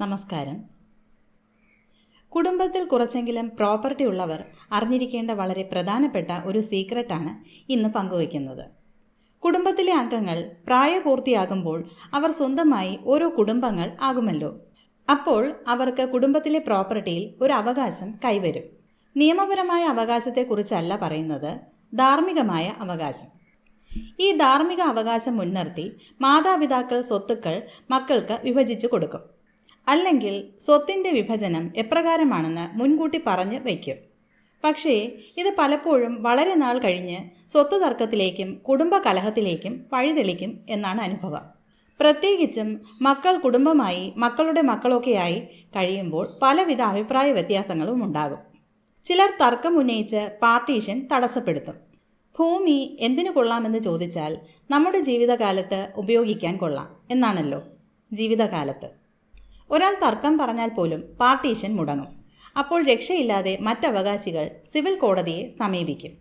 നമസ്കാരം. കുടുംബത്തിൽ കുറച്ചെങ്കിലും പ്രോപ്പർട്ടി ഉള്ളവർ അറിഞ്ഞിരിക്കേണ്ട വളരെ പ്രധാനപ്പെട്ട ഒരു സീക്രട്ടാണ് ഇന്ന് പങ്കുവയ്ക്കുന്നത്. കുടുംബത്തിലെ അംഗങ്ങൾ പ്രായപൂർത്തിയാകുമ്പോൾ അവർ സ്വന്തമായി ഓരോ കുടുംബങ്ങൾ ആകുമല്ലോ. അപ്പോൾ അവർക്ക് കുടുംബത്തിലെ പ്രോപ്പർട്ടിയിൽ ഒരു അവകാശം കൈവരും. നിയമപരമായ അവകാശത്തെക്കുറിച്ചല്ല പറയുന്നത് ധാർമ്മികമായ അവകാശം. ഈ ധാർമ്മിക അവകാശം മുൻനിർത്തി മാതാപിതാക്കൾ സ്വത്തുക്കൾ മക്കൾക്ക് വിഭജിച്ചു കൊടുക്കും. അല്ലെങ്കിൽ സ്വത്തിന്റെ വിഭജനം എപ്രകാരമാണെന്ന് മുൻകൂട്ടി പറഞ്ഞ് വയ്ക്കും. പക്ഷേ ഇത് പലപ്പോഴും വളരെ നാൾ കഴിഞ്ഞ് സ്വത്ത് തർക്കത്തിലേക്കും കുടുംബ കലഹത്തിലേക്കും വഴിതെളിക്കും എന്നാണ് അനുഭവം. പ്രത്യേകിച്ചും മക്കൾ കുടുംബമായി മക്കളുടെ മക്കളൊക്കെയായി കഴിയുമ്പോൾ പലവിധ അഭിപ്രായ വ്യത്യാസങ്ങളും ഉണ്ടാകും. ചിലർ തർക്കം ഉന്നയിച്ച് പാർട്ടീഷൻ തടസ്സപ്പെടുത്തും. ഭൂമി എന്തിനു കൊള്ളാമെന്ന് ചോദിച്ചാൽ നമ്മുടെ ജീവിതകാലത്ത് ഉപയോഗിക്കാൻ കൊള്ളാം എന്നാണല്ലോ ജീവിതകാലത്ത്. ഒരാൾ തർക്കം പറഞ്ഞാൽ പോലും പാർട്ടീഷൻ മുടങ്ങും. അപ്പോൾ രക്ഷയില്ലാതെ മറ്റവകാശികൾ സിവിൽ കോടതിയെ സമീപിക്കും.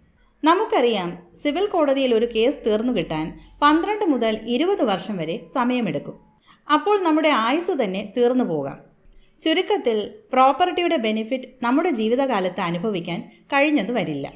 നമുക്കറിയാം സിവിൽ കോടതിയിൽ ഒരു കേസ് തീർന്നു കിട്ടാൻ പന്ത്രണ്ട് മുതൽ ഇരുപത് വർഷം വരെ സമയമെടുക്കും. അപ്പോൾ നമ്മുടെ ആയുസ് തന്നെ തീർന്നു പോകാം. ചുരുക്കത്തിൽ പ്രോപ്പർട്ടിയുടെ ബെനിഫിറ്റ് നമ്മുടെ ജീവിതകാലത്ത് അനുഭവിക്കാൻ കഴിഞ്ഞതു വരില്ല.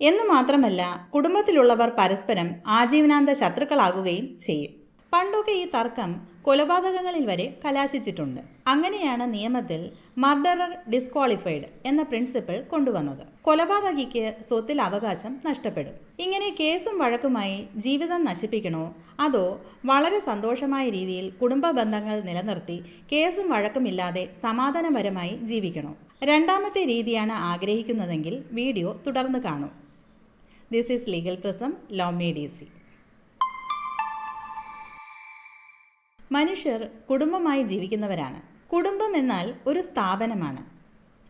എന്നു മാത്രമല്ല കുടുംബത്തിലുള്ളവർ പരസ്പരം ആജീവനാന്ത ശത്രുക്കളാകുകയും ചെയ്യും. പണ്ടൊക്കെ ഈ തർക്കം കൊലപാതകങ്ങളിൽ വരെ കലാശിച്ചിട്ടുണ്ട്. അങ്ങനെയാണ് നിയമത്തിൽ മർഡറർ ഡിസ്ക്വാളിഫൈഡ് എന്ന പ്രിൻസിപ്പിൾ കൊണ്ടുവന്നത്. കൊലപാതകിക്ക് സ്വത്തിൽ അവകാശം നഷ്ടപ്പെടും. ഇങ്ങനെ കേസും വഴക്കുമായി ജീവിതം നശിപ്പിക്കണോ? അതോ വളരെ സന്തോഷമായ രീതിയിൽ കുടുംബ ബന്ധങ്ങൾ നിലനിർത്തി കേസും വഴക്കുമില്ലാതെ സമാധാനപരമായി ജീവിക്കണോ? രണ്ടാമത്തെ രീതിയാണ് ആഗ്രഹിക്കുന്നതെങ്കിൽ വീഡിയോ തുടർന്ന് കാണൂ. This is legal prism law made easy മനുഷ്യർ കുടുംബമായി ജീവിക്കുന്നവരാണ്. കുടുംബം എന്നാൽ ഒരു സ്ഥാപനമാണ്.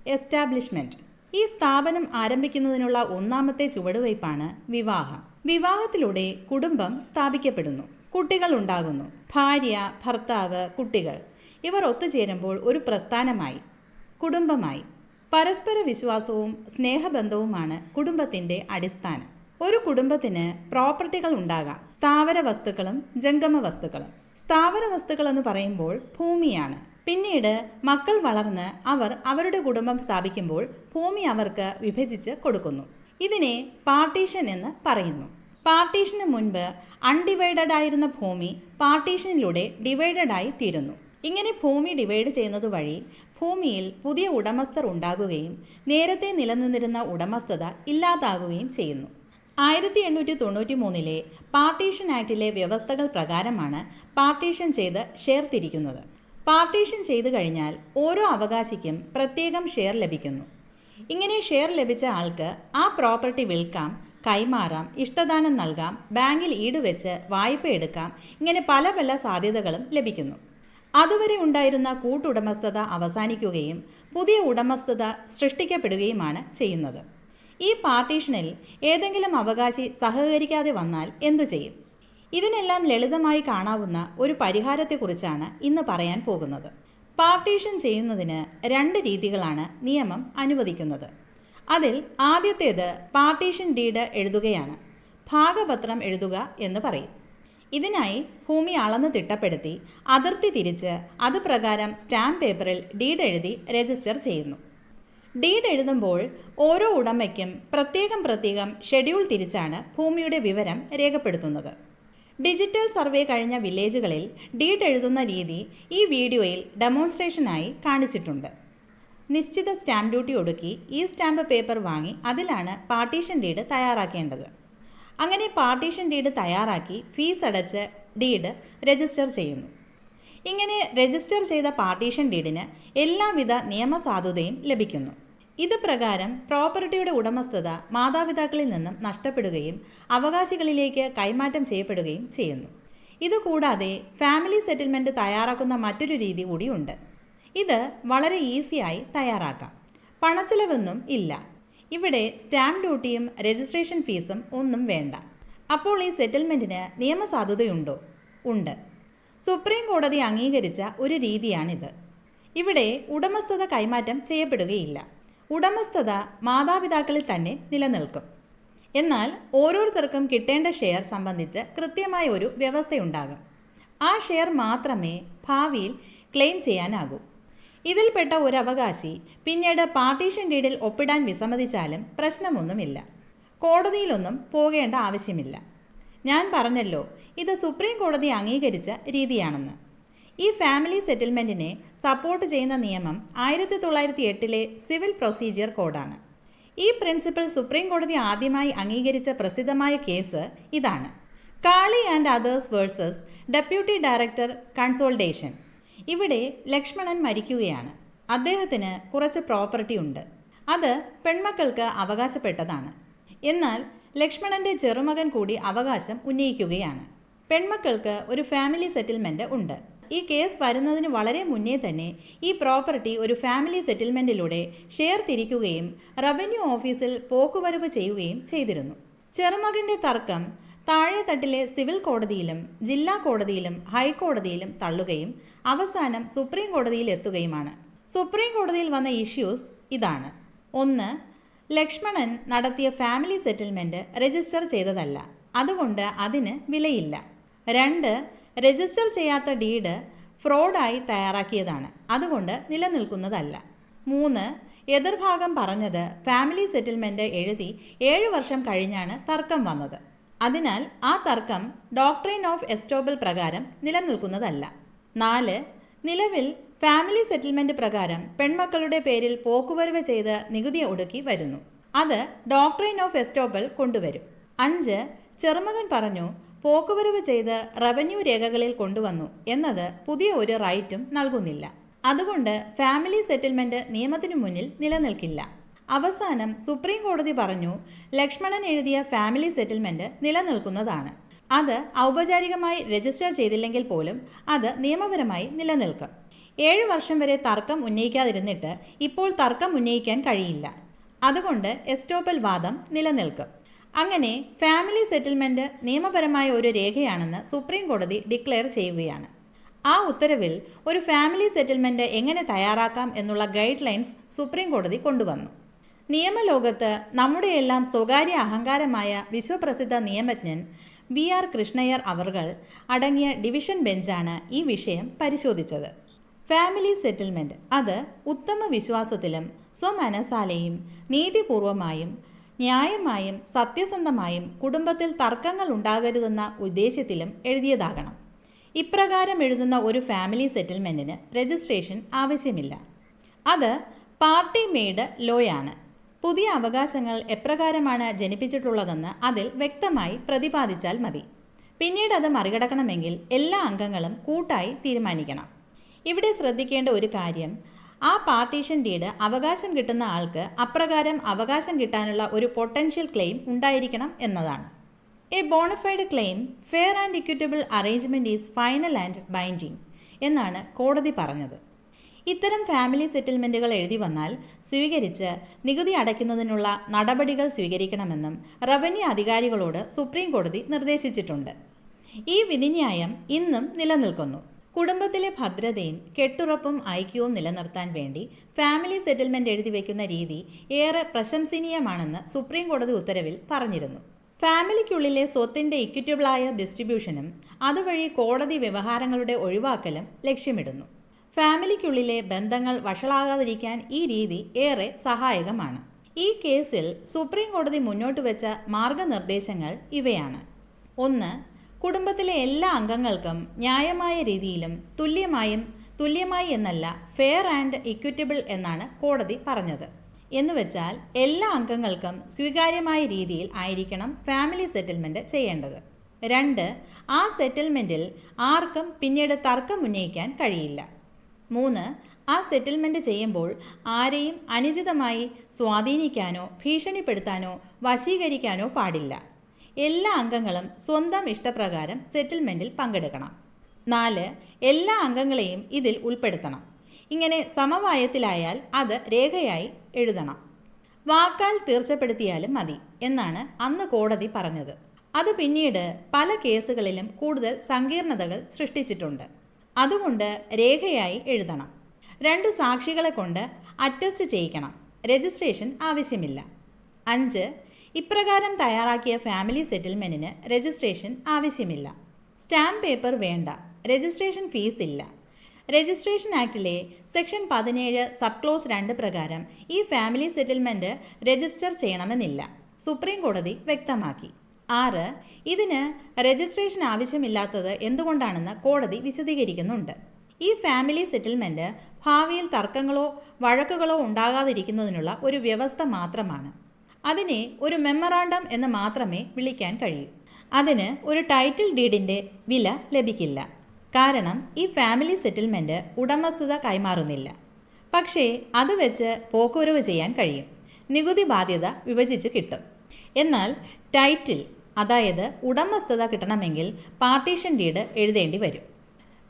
എസ്റ്റാബ്ലിഷ്മെന്റ് ഈ സ്ഥാപനം ആരംഭിക്കുന്നതിനുള്ള ഒന്നാമത്തെ ചുവടുവയ്പ്പാണ് വിവാഹം. വിവാഹത്തിലൂടെ കുടുംബം സ്ഥാപിക്കപ്പെടുന്നു. കുട്ടികൾ ഉണ്ടാകുന്നു. ഭാര്യ ഭർത്താവ് കുട്ടികൾ. ഇവർ ഒത്തുചേരുമ്പോൾ ഒരു പ്രസ്ഥാനമായി. കുടുംബമായി. പരസ്പര വിശ്വാസവും സ്നേഹബന്ധവുമാണ് കുടുംബത്തിന്റെ അടിസ്ഥാനം. ഒരു കുടുംബത്തിന് പ്രോപ്പർട്ടികൾ ഉണ്ടാകാം. സ്ഥാവര വസ്തുക്കളും ജംഗമ വസ്തുക്കളും. സ്ഥാവര വസ്തുക്കൾ എന്ന് പറയുമ്പോൾ ഭൂമിയാണ്. പിന്നീട് മക്കൾ വളർന്ന് അവർ അവരുടെ കുടുംബം സ്ഥാപിക്കുമ്പോൾ ഭൂമി അവർക്ക് വിഭജിച്ച് കൊടുക്കുന്നു. ഇതിനെ പാർട്ടീഷൻ എന്ന് പറയുന്നു. പാർട്ടീഷന് മുൻപ് അൺഡിവൈഡഡ് ആയിരുന്ന ഭൂമി പാർട്ടീഷനിലൂടെ ഡിവൈഡഡ് ആയി തീരുന്നു. ഇങ്ങനെ ഭൂമി ഡിവൈഡ് ചെയ്യുന്നത് വഴി ഭൂമിയിൽ പുതിയ ഉടമസ്ഥർ ഉണ്ടാകുകയും നേരത്തെ നിലനിന്നിരുന്ന ഉടമസ്ഥത ഇല്ലാതാകുകയും ചെയ്യുന്നു. ആയിരത്തി എണ്ണൂറ്റി തൊണ്ണൂറ്റി മൂന്നിലെ പാർട്ടീഷൻ ആക്ടിലെ വ്യവസ്ഥകൾ പ്രകാരമാണ് പാർട്ടീഷൻ ചെയ്ത് ഷെയർ തിരിക്കുന്നത് പാർട്ടീഷൻ ചെയ്തു കഴിഞ്ഞാൽ ഓരോ അവകാശിക്കും പ്രത്യേകം ഷെയർ ലഭിക്കുന്നു. ഇങ്ങനെ ഷെയർ ലഭിച്ച ആൾക്ക് ആ പ്രോപ്പർട്ടി വിൽക്കാം കൈമാറാം ഇഷ്ടദാനം നൽകാം ബാങ്കിൽ ഈട് വെച്ച് വായ്പ എടുക്കാം ഇങ്ങനെ പല പല സാധ്യതകളും ലഭിക്കുന്നു. അതുവരെ ഉണ്ടായിരുന്ന കൂട്ടുടമസ്ഥത അവസാനിക്കുകയും പുതിയ ഉടമസ്ഥത സൃഷ്ടിക്കപ്പെടുകയുമാണ് ചെയ്യുന്നത്. ഈ പാർട്ടീഷനിൽ ഏതെങ്കിലും അവകാശി സഹകരിക്കാതെ വന്നാൽ എന്തു ചെയ്യും? ഇതിനെല്ലാം ലളിതമായി കാണാവുന്ന ഒരു പരിഹാരത്തെക്കുറിച്ചാണ് ഇന്ന് പറയാൻ പോകുന്നത്. പാർട്ടീഷൻ ചെയ്യുന്നതിന് രണ്ട് രീതികളാണ് നിയമം അനുവദിക്കുന്നത്. അതിൽ ആദ്യത്തേത് പാർട്ടീഷൻ ഡീഡ് എഴുതുകയാണ്. ഭാഗപത്രം എഴുതുക എന്ന് പറയും. ഇതിനായി ഭൂമി അളന്ന് തിട്ടപ്പെടുത്തി അതിർത്തി തിരിച്ച് അത് പ്രകാരം സ്റ്റാമ്പ് പേപ്പറിൽ ഡീഡ് എഴുതി രജിസ്റ്റർ ചെയ്യുന്നു. ഡീഡ് എഴുതുമ്പോൾ ഓരോ ഉടമയ്ക്കും പ്രത്യേകം പ്രത്യേകം ഷെഡ്യൂൾ തിരിച്ചാണ് ഭൂമിയുടെ വിവരം രേഖപ്പെടുത്തുന്നത്. ഡിജിറ്റൽ സർവേ കഴിഞ്ഞ വില്ലേജുകളിൽ ഡീഡ് എഴുതുന്ന രീതി ഈ വീഡിയോയിൽ ഡെമോൺസ്ട്രേഷനായി കാണിച്ചിട്ടുണ്ട്. നിശ്ചിത സ്റ്റാമ്പ് ഡ്യൂട്ടി ഒടുക്കി ഈ സ്റ്റാമ്പ് പേപ്പർ വാങ്ങി അതിലാണ് പാർട്ടീഷൻ ഡീഡ് തയ്യാറാക്കേണ്ടത്. അങ്ങനെ പാർട്ടീഷൻ ഡീഡ് തയ്യാറാക്കി ഫീസ് അടച്ച് ഡീഡ് രജിസ്റ്റർ ചെയ്യുന്നു. ഇങ്ങനെ രജിസ്റ്റർ ചെയ്ത പാർട്ടീഷൻ ഡീഡിന് എല്ലാവിധ നിയമസാധുതയും ലഭിക്കുന്നു. ഇത് പ്രകാരം പ്രോപ്പർട്ടിയുടെ ഉടമസ്ഥത മാതാപിതാക്കളിൽ നിന്നും നഷ്ടപ്പെടുകയും അവകാശികളിലേക്ക് കൈമാറ്റം ചെയ്യപ്പെടുകയും ചെയ്യുന്നു. ഇതുകൂടാതെ ഫാമിലി സെറ്റിൽമെന്റ് തയ്യാറാക്കുന്ന മറ്റൊരു രീതി കൂടിയുണ്ട്. ഇത് വളരെ ഈസിയായി തയ്യാറാക്കാം. പണച്ചെലവൊന്നും ഇല്ല. ഇവിടെ സ്റ്റാമ്പ് ഡ്യൂട്ടിയും രജിസ്ട്രേഷൻ ഫീസും ഒന്നും വേണ്ട. അപ്പോൾ ഈ സെറ്റിൽമെന്റിന് നിയമസാധുതയുണ്ടോ? ഉണ്ട്. സുപ്രീം കോടതി അംഗീകരിച്ച ഒരു രീതിയാണിത്. ഇവിടെ ഉടമസ്ഥത കൈമാറ്റം ചെയ്യപ്പെടുകയില്ല. ഉടമസ്ഥത മാതാപിതാക്കളിൽ തന്നെ നിലനിൽക്കും. എന്നാൽ ഓരോരുത്തർക്കും കിട്ടേണ്ട ഷെയർ സംബന്ധിച്ച് കൃത്യമായ ഒരു വ്യവസ്ഥയുണ്ടാകും. ആ ഷെയർ മാത്രമേ ഭാവിയിൽ ക്ലെയിം ചെയ്യാനാകൂ. ഇതിൽപ്പെട്ട ഒരു അവകാശി പിന്നീട് പാർട്ടീഷൻ ഡീഡിൽ ഒപ്പിടാൻ വിസമ്മതിച്ചാലും പ്രശ്നമൊന്നുമില്ല. കോടതിയിലൊന്നും പോകേണ്ട ആവശ്യമില്ല. ഞാൻ പറഞ്ഞല്ലോ ഇത് സുപ്രീം കോടതി അംഗീകരിച്ച രീതിയാണെന്ന്. ഈ ഫാമിലി സെറ്റിൽമെന്റിനെ സപ്പോർട്ട് ചെയ്യുന്ന നിയമം ആയിരത്തി തൊള്ളായിരത്തി എട്ടിലെ സിവിൽ പ്രൊസീജിയർ കോഡാണ് ഈ പ്രിൻസിപ്പിൾ സുപ്രീം കോടതി ആദ്യമായി അംഗീകരിച്ച പ്രസിദ്ധമായ കേസ് ഇതാണ്. Kale and others versus deputy director consolidation ഇവിടെ ലക്ഷ്മണൻ മരിക്കുകയാണ്. അദ്ദേഹത്തിന് കുറച്ച് പ്രോപ്പർട്ടി ഉണ്ട്. അത് പെൺമക്കൾക്ക് അവകാശപ്പെട്ടതാണ്. എന്നാൽ ലക്ഷ്മണന്റെ ചെറുമകൻ കൂടി അവകാശം ഉന്നയിക്കുകയാണ്. പെൺമക്കൾക്ക് ഒരു ഫാമിലി സെറ്റിൽമെന്റ് ഉണ്ട്. ഈ കേസ് വരുന്നതിന് വളരെ മുന്നേ തന്നെ ഈ പ്രോപ്പർട്ടി ഒരു ഫാമിലി സെറ്റിൽമെന്റിലൂടെ ഷെയർ തിരിക്കുകയും റവന്യൂ ഓഫീസിൽ പോക്കുവരവ് ചെയ്യുകയും ചെയ്തിരുന്നു. ചെറുമകന്റെ തർക്കം താഴെ തട്ടിലെ സിവിൽ കോടതിയിലും ജില്ലാ കോടതിയിലും ഹൈക്കോടതിയിലും തള്ളുകയും അവസാനം സുപ്രീം കോടതിയിൽ എത്തുകയുമാണ്. സുപ്രീം കോടതിയിൽ വന്ന ഇഷ്യൂസ് ഇതാണ്. ഒന്ന് ലക്ഷ്മണൻ നടത്തിയ ഫാമിലി സെറ്റിൽമെന്റ് രജിസ്റ്റർ ചെയ്തതല്ല. അതുകൊണ്ട് അതിന് വിലയില്ല. രണ്ട് രജിസ്റ്റർ ചെയ്യാത്ത ഡീഡ് ഫ്രോഡായി തയ്യാറാക്കിയതാണ്. അതുകൊണ്ട് നിലനിൽക്കുന്നതല്ല. മൂന്ന് എതിർഭാഗം പറഞ്ഞത് ഫാമിലി സെറ്റിൽമെന്റ് എഴുതി ഏഴ് വർഷം കഴിഞ്ഞാണ് തർക്കം വന്നത്. അതിനാൽ ആ തർക്കം ഡോക്ട്രിൻ ഓഫ് എസ്റ്റോബിൾ പ്രകാരം നിലനിൽക്കുന്നതല്ല. നാല് നിലവിൽ ഫാമിലി സെറ്റിൽമെന്റ് പ്രകാരം പെൺമക്കളുടെ പേരിൽ പോക്കുവരവ് ചെയ്ത് നികുതി ഒടുക്കി വരുന്നു. അത് ഡോക്ട്രിൻ ഓഫ് എസ്റ്റോബിൾ കൊണ്ടുവരും. അഞ്ച് ചെറുമകൻ പറഞ്ഞു പോക്കുവരവ് ചെയ്ത് റവന്യൂ രേഖകളിൽ കൊണ്ടുവന്നു എന്നത് പുതിയ ഒരു റൈറ്റും നൽകുന്നില്ല. അതുകൊണ്ട് ഫാമിലി സെറ്റിൽമെന്റ് നിയമത്തിനു മുന്നിൽ നിലനിൽക്കില്ല. അവസാനം സുപ്രീം കോടതി പറഞ്ഞു ലക്ഷ്മണൻ എഴുതിയ ഫാമിലി സെറ്റിൽമെന്റ് നിലനിൽക്കുന്നതാണ്. അത് ഔപചാരികമായി രജിസ്റ്റർ ചെയ്തില്ലെങ്കിൽ പോലും അത് നിയമപരമായി നിലനിൽക്കും. ഏഴ് വർഷം വരെ തർക്കം ഉന്നയിക്കാതിരുന്നിട്ട് ഇപ്പോൾ തർക്കം ഉന്നയിക്കാൻ കഴിയില്ല. അതുകൊണ്ട് എസ്റ്റോപ്പൽ വാദം നിലനിൽക്കും. അങ്ങനെ ഫാമിലി സെറ്റിൽമെന്റ് നിയമപരമായ ഒരു രേഖയാണെന്ന് സുപ്രീം കോടതി ഡിക്ലെയർ ചെയ്യുകയാണ്. ആ ഉത്തരവിൽ ഒരു ഫാമിലി സെറ്റിൽമെന്റ് എങ്ങനെ തയ്യാറാക്കാം എന്നുള്ള ഗൈഡ് ലൈൻസ് സുപ്രീം കോടതി കൊണ്ടുവന്നു. നിയമലോകത്ത് നമ്മുടെയെല്ലാം സ്വകാര്യ അഹങ്കാരമായ വിശ്വപ്രസിദ്ധ നിയമജ്ഞൻ വി ആർ കൃഷ്ണയ്യർ അവർകൾ അടങ്ങിയ ഡിവിഷൻ ബെഞ്ചാണ് ഈ വിഷയം പരിശോധിച്ചത്. ഫാമിലി സെറ്റിൽമെന്റ് അത് ഉത്തമ വിശ്വാസത്തിലും സ്വമനസാലെയും നീതിപൂർവമായും ന്യായമായും സത്യസന്ധമായും കുടുംബത്തിൽ തർക്കങ്ങൾ ഉണ്ടാകരുതെന്ന ഉദ്ദേശത്തിലും എഴുതിയതാകണം. ഇപ്രകാരം എഴുതുന്ന ഒരു ഫാമിലി സെറ്റിൽമെന്റിന് രജിസ്ട്രേഷൻ ആവശ്യമില്ല. അത് പാർട്ടി മെയ്ഡ് ലോയാണ്. പുതിയ അവകാശങ്ങൾ എപ്രകാരമാണ് ജനിപ്പിച്ചിട്ടുള്ളതെന്ന് അതിൽ വ്യക്തമായി പ്രതിപാദിച്ചാൽ മതി. പിന്നീട് അത് മറികടക്കണമെങ്കിൽ എല്ലാ അംഗങ്ങളും കൂട്ടായി തീരുമാനിക്കണം. ഇവിടെ ശ്രദ്ധിക്കേണ്ട ഒരു കാര്യം ആ പാർട്ടീഷൻ ഡീഡ് അവകാശം കിട്ടുന്ന ആൾക്ക് അപ്രകാരം അവകാശം കിട്ടാനുള്ള ഒരു പൊട്ടൻഷ്യൽ ക്ലെയിം ഉണ്ടായിരിക്കണം എന്നതാണ്. A bona fide claim fair and equitable arrangement is final and binding എന്നാണ് കോടതി പറഞ്ഞത്. ഇത്തരം ഫാമിലി സെറ്റിൽമെന്റുകൾ എഴുതി വന്നാൽ സ്വീകരിച്ച് നികുതി അടയ്ക്കുന്നതിനുള്ള നടപടികൾ സ്വീകരിക്കണമെന്നും റവന്യൂ അധികാരികളോട് സുപ്രീം കോടതി നിർദ്ദേശിച്ചിട്ടുണ്ട്. ഈ വിധിന്യായം ഇന്നും നിലനിൽക്കുന്നു. കുടുംബത്തിലെ ഭദ്രതയും കെട്ടുറപ്പും ഐക്യവും നിലനിർത്താൻ വേണ്ടി ഫാമിലി സെറ്റിൽമെന്റ് എഴുതി വയ്ക്കുന്ന രീതി ഏറെ പ്രശംസനീയമാണെന്ന് സുപ്രീം കോടതി ഉത്തരവിൽ പറഞ്ഞിരുന്നു. ഫാമിലിക്കുള്ളിലെ സ്വത്തിന്റെ ഇക്വിറ്റബിളായ ഡിസ്ട്രിബ്യൂഷനും അതുവഴി കോടതി വ്യവഹാരങ്ങളുടെ ഒഴിവാക്കലും ലക്ഷ്യമിടുന്നു. ഫാമിലിക്കുള്ളിലെ ബന്ധങ്ങൾ വഷളാകാതിരിക്കാൻ ഈ രീതി ഏറെ സഹായകമാണ്. ഈ കേസിൽ സുപ്രീം കോടതി മുന്നോട്ട് വെച്ച മാർഗനിർദ്ദേശങ്ങൾ ഇവയാണ്. ഒന്ന് കുടുംബത്തിലെ എല്ലാ അംഗങ്ങൾക്കും ന്യായമായ രീതിയിലും തുല്യമായും തുല്യമായി എന്നല്ല ഫെയർ ആൻഡ് ഇക്വിറ്റബിൾ എന്നാണ് കോടതി പറഞ്ഞത്. എന്നുവെച്ചാൽ എല്ലാ അംഗങ്ങൾക്കും സ്വീകാര്യമായ രീതിയിൽ ആയിരിക്കണം ഫാമിലി സെറ്റിൽമെന്റ് ചെയ്യേണ്ടത്. രണ്ട് ആ സെറ്റിൽമെന്റിൽ ആർക്കും പിന്നീട് തർക്കം ഉന്നയിക്കാൻ കഴിയില്ല. മൂന്ന് ആ സെറ്റിൽമെന്റ് ചെയ്യുമ്പോൾ ആരെയും അനുചിതമായി സ്വാധീനിക്കാനോ ഭീഷണിപ്പെടുത്താനോ വശീകരിക്കാനോ പാടില്ല. എല്ലാ അംഗങ്ങളും സ്വന്തം ഇഷ്ടപ്രകാരം സെറ്റിൽമെന്റിൽ പങ്കെടുക്കണം. നാല് എല്ലാ അംഗങ്ങളെയും ഇതിൽ ഉൾപ്പെടുത്തണം. ഇങ്ങനെ സമവായത്തിലായാൽ അത് രേഖയായി എഴുതണം. വാക്കാൽ തീർച്ചപ്പെടുത്തിയാലും മതി എന്നാണ് അന്ന് കോടതി പറഞ്ഞത്. അത് പിന്നീട് പല കേസുകളിലും കൂടുതൽ സങ്കീർണതകൾ സൃഷ്ടിച്ചിട്ടുണ്ട്. അതുകൊണ്ട് രേഖയായി എഴുതണം. രണ്ട് സാക്ഷികളെ കൊണ്ട് അറ്റസ്റ്റ് ചെയ്യിക്കണം. രജിസ്ട്രേഷൻ ആവശ്യമില്ല. അഞ്ച് ഇപ്രകാരം തയ്യാറാക്കിയ ഫാമിലി സെറ്റിൽമെന്റിന് രജിസ്ട്രേഷൻ ആവശ്യമില്ല. സ്റ്റാമ്പ് പേപ്പർ വേണ്ട. രജിസ്ട്രേഷൻ ഫീസ് ഇല്ല. രജിസ്ട്രേഷൻ ആക്ടിലെ സെക്ഷൻ പതിനേഴ് സബ് ക്ലോസ് രണ്ട് പ്രകാരം ഈ ഫാമിലി സെറ്റിൽമെന്റ് രജിസ്റ്റർ ചെയ്യണമെന്നില്ല. സുപ്രീം കോടതി വ്യക്തമാക്കി. ആറ് ഇതിന് രജിസ്ട്രേഷൻ ആവശ്യമില്ലാത്തത് എന്തുകൊണ്ടാണെന്ന് കോടതി വിശദീകരിക്കുന്നുണ്ട്. ഈ ഫാമിലി സെറ്റിൽമെന്റ് ഭാവിയിൽ തർക്കങ്ങളോ വഴക്കുകളോ ഉണ്ടാകാതിരിക്കുന്നതിനുള്ള ഒരു വ്യവസ്ഥ മാത്രമാണ്. അതിനെ ഒരു മെമ്മറാണ്ടം എന്ന് മാത്രമേ വിളിക്കാൻ കഴിയൂ. അതിന് ഒരു ടൈറ്റിൽ ഡീഡിന്റെ വില ലഭിക്കില്ല. കാരണം ഈ ഫാമിലി സെറ്റിൽമെന്റ് ഉടമസ്ഥത കൈമാറുന്നില്ല. പക്ഷേ അത് വെച്ച് പോക്കുവരവ് ചെയ്യാൻ കഴിയും. നികുതി ബാധ്യത വിഭജിച്ച് കിട്ടും. എന്നാൽ ടൈറ്റിൽ അതായത് ഉടമസ്ഥത കിട്ടണമെങ്കിൽ പാർട്ടീഷൻ ഡീഡ് എഴുതേണ്ടി വരും.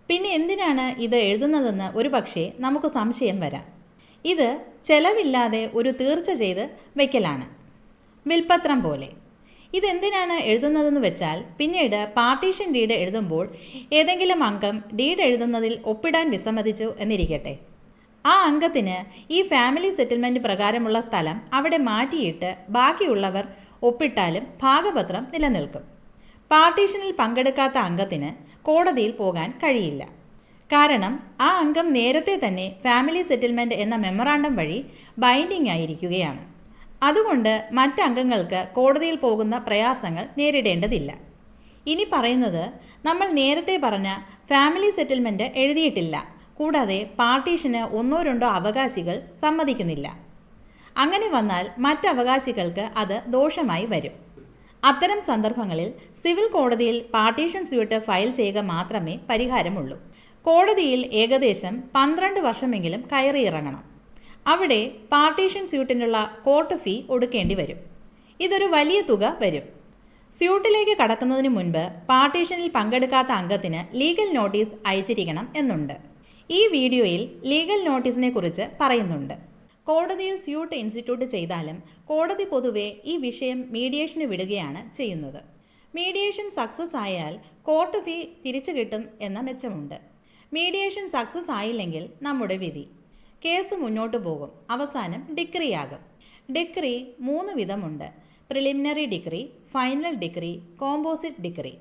പിന്നെ എന്തിനാണ് ഇത് എഴുതുന്നതെന്ന് ഒരു പക്ഷേ നമുക്ക് സംശയം വരാം. ഇത് ചെലവില്ലാതെ ഒരു തീർച്ച ചെയ്ത് വയ്ക്കലാണ് വിൽപ്പത്രം പോലെ. ഇതെന്തിനാണ് എഴുതുന്നതെന്ന് വെച്ചാൽ പിന്നീട് പാർട്ടീഷൻ ഡീഡ് എഴുതുമ്പോൾ ഏതെങ്കിലും അംഗം ഡീഡ് എഴുതുന്നതിൽ ഒപ്പിടാൻ വിസമ്മതിച്ചു എന്നിരിക്കട്ടെ. ആ അംഗത്തിന് ഈ ഫാമിലി സെറ്റിൽമെന്റ് പ്രകാരമുള്ള സ്ഥലം അവിടെ മാറ്റിയിട്ട് ബാക്കിയുള്ളവർ ഒപ്പിട്ടാലും ഭാഗപത്രം നിലനിൽക്കും. പാർട്ടീഷനിൽ പങ്കെടുക്കാത്ത അംഗത്തിന് കോടതിയിൽ പോകാൻ കഴിയില്ല. കാരണം ആ അംഗം നേരത്തെ തന്നെ ഫാമിലി സെറ്റിൽമെന്റ് എന്ന മെമ്മറാണ്ടം വഴി ബൈൻഡിംഗ് ആയിരിക്കുകയാണ്. അതുകൊണ്ട് മറ്റംഗങ്ങൾക്ക് കോടതിയിൽ പോകുന്ന പ്രയാസങ്ങൾ നേരിടേണ്ടതില്ല. ഇനി പറയുന്നത് നമ്മൾ നേരത്തെ പറഞ്ഞ ഫാമിലി സെറ്റിൽമെന്റ് എഴുതിയിട്ടില്ല. കൂടാതെ പാർട്ടീഷന് ഒന്നോ രണ്ടോ അവകാശികൾ സമ്മതിക്കുന്നില്ല. അങ്ങനെ വന്നാൽ മറ്റ് അവകാശികൾക്ക് അത് ദോഷമായി വരും. അത്തരം സന്ദർഭങ്ങളിൽ സിവിൽ കോടതിയിൽ പാർട്ടീഷൻ സ്യൂട്ട് ഫയൽ ചെയ്യുക മാത്രമേ പരിഹാരമുള്ളൂ. കോടതിയിൽ ഏകദേശം പന്ത്രണ്ട് വർഷമെങ്കിലും കയറിയിറങ്ങണം. അവിടെ പാർട്ടീഷൻ സ്യൂട്ടിനുള്ള കോർട്ട് ഫീ ഒടുക്കേണ്ടി വരും. ഇതൊരു വലിയ തുക വരും. സ്യൂട്ടിലേക്ക് കടക്കുന്നതിന് മുൻപ് പാർട്ടീഷനിൽ പങ്കെടുക്കാത്ത അംഗത്തിന് ലീഗൽ നോട്ടീസ് അയച്ചിരിക്കണം എന്നുണ്ട്. ഈ വീഡിയോയിൽ ലീഗൽ നോട്ടീസിനെ കുറിച്ച് പറയുന്നുണ്ട്. കോടതിയിൽ സ്യൂട്ട് ഇൻസ്റ്റിറ്റ്യൂട്ട് ചെയ്താലും കോടതി പൊതുവെ ഈ വിഷയം മീഡിയേഷന് വിടുകയാണ് ചെയ്യുന്നത്. മീഡിയേഷൻ സക്സസ് ആയാൽ കോർട്ട് ഫീ തിരിച്ചു കിട്ടും എന്ന മെച്ചമുണ്ട്. മീഡിയേഷൻ സക്സസ് ആയില്ലെങ്കിൽ നമ്മുടെ വിധി. കേസ് മുന്നോട്ട് പോകും. അവസാനം ഡിഗ്രി ആകും. ഡിഗ്രി മൂന്ന് വിധമുണ്ട്. Preliminary decree final decree composite decree.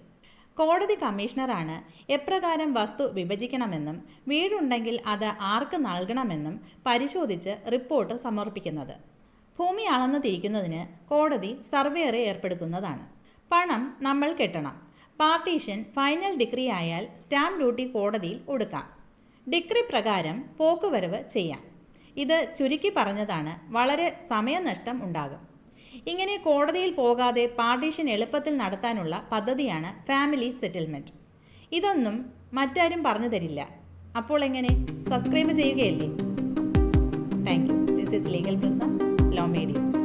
കോടതി കമ്മീഷണറാണ് എപ്രകാരം വസ്തു വിഭജിക്കണമെന്നും വീടുണ്ടെങ്കിൽ അത് ആർക്ക് നൽകണമെന്നും പരിശോധിച്ച് റിപ്പോർട്ട് സമർപ്പിക്കുന്നത്. ഭൂമി അളന്ന് തിരിക്കുന്നതിന് കോടതി സർവേയറെ ഏർപ്പെടുത്തുന്നതാണ്. പണം നമ്മൾ കെട്ടണം. പാർട്ടീഷൻ ഫൈനൽ ഡിഗ്രി ആയാൽ സ്റ്റാമ്പ് ഡ്യൂട്ടി കോടതിയിൽ ഒടുക്കാം. ഡിഗ്രി പ്രകാരം പോക്കുവരവ് ചെയ്യാം. ഇത് ചുരുക്കി പറഞ്ഞതാണ് വളരെ സമയനഷ്ടം ഉണ്ടാകും. ഇങ്ങനെ കോടതിയിൽ പോകാതെ പാർട്ടീഷൻ എളുപ്പത്തിൽ നടത്താനുള്ള പദ്ധതിയാണ് ഫാമിലി സെറ്റിൽമെന്റ് ഇതൊന്നും മറ്റാരും പറഞ്ഞു തരില്ല. അപ്പോൾ എങ്ങനെ? Subscribe ചെയ്യുകയല്ലേ? Thank you. This is legal prism